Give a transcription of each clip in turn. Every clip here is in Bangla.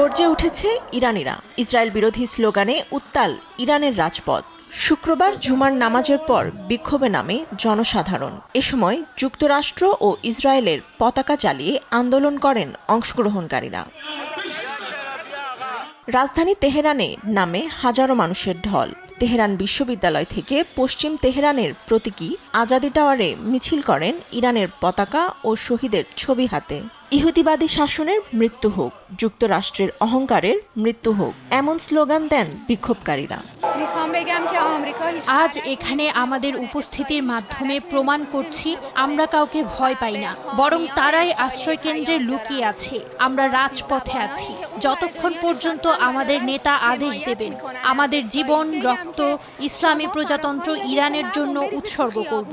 গর্জে উঠেছে ইরানিরা। ইসরায়েল বিরোধী স্লোগানে উত্তাল ইরানের রাজপথ। শুক্রবার জুমার নামাজের পর বিক্ষোভে নামে জনসাধারণ। এ সময় যুক্তরাষ্ট্র ও ইসরায়েলের পতাকা চালিয়ে আন্দোলন করেন অংশগ্রহণকারীরা। রাজধানী তেহরানে নামে হাজারো মানুষের ঢল। তেহরান বিশ্ববিদ্যালয় থেকে পশ্চিম তেহরানের প্রতীকী আজাদি টাওয়ারে মিছিল করেন ইরানের পতাকা ও শহীদের ছবি হাতে। ইহুদিবাদী শাসনের মৃত্যু হোক যুক্তরাষ্ট্রের অহংকারের মৃত্যু হোক এমন স্লোগান দেন বিক্ষোভকারীরা। আজ এখানে আমাদের উপস্থিতির মাধ্যমে প্রমাণ করছি আমরা কাউকে ভয় পাই না বরং তারাই আশ্রয় কেন্দ্রে লুকিয়ে আছে আমরা রাজপথে আছি। যতক্ষণ পর্যন্ত আমাদের নেতা আদেশ দেবেন আমাদের জীবন রক্ত ইসলামী প্রজাতন্ত্র ইরানের জন্য উৎসর্গ করব।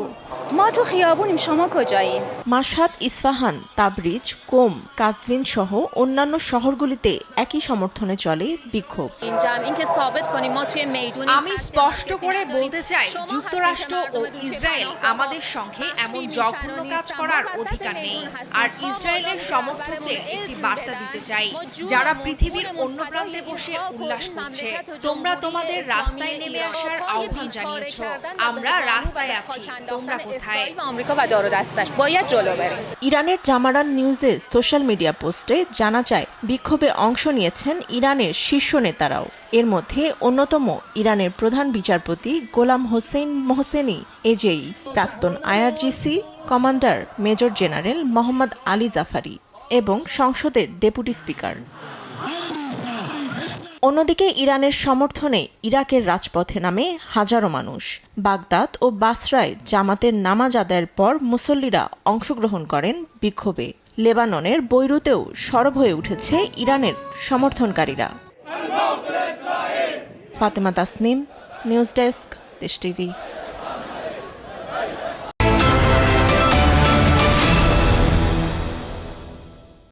Mashhad Isfahan Tabriz Qom Qazvin সহ অন্যান্য শহরগুলিতে একই সমর্থনে চলে বিক্ষোভ। আমি স্পষ্ট করে বলতে চাই যুক্তরাষ্ট্র ও ইসরায়েল আমাদের সঙ্গে এমন জঘন্য কাজ করার অধিকার নেই। আর ইসরায়েলের সমর্থকদের একটি বার্তা দিতে চাই যারা পৃথিবীর অন্য প্রান্তে বসে উল্লাস করছে। তোমরা তোমাদের রাস্তায় নেমে আসার আহ্বান জানিয়েছ। আমরা রাস্তায় আছি তোমরা কোথায়? ইরানের জামারান নিউজে সোশ্যাল মিডিয়া পোস্টে জানা যায় বিক্ষোভে অংশ নিয়েছেন ইরানের শীর্ষ নেতারাও এর মধ্যে অন্যতম ইরান ইরানের প্রধান বিচারপতি গোলাম হোসেন মোহসেনি এজেই প্রাক্তন IRGC commander major general Mohammad Ali Jafari এবং সংসদের ডেপুটি স্পিকার। অন্যদিকে ইরানের সমর্থনে ইরাকের রাজপথে নামে হাজারো মানুষ। বাগদাদ ও বাসরায় জামাতের নামাজ আদায়ের পর মুসল্লিরা অংশগ্রহণ করেন বিক্ষোভে। লেবাননের বৈরুতেও সরব হয়ে উঠেছে ইরানের সমর্থনকারীরা। Fatema Tasnim news desk Desh TV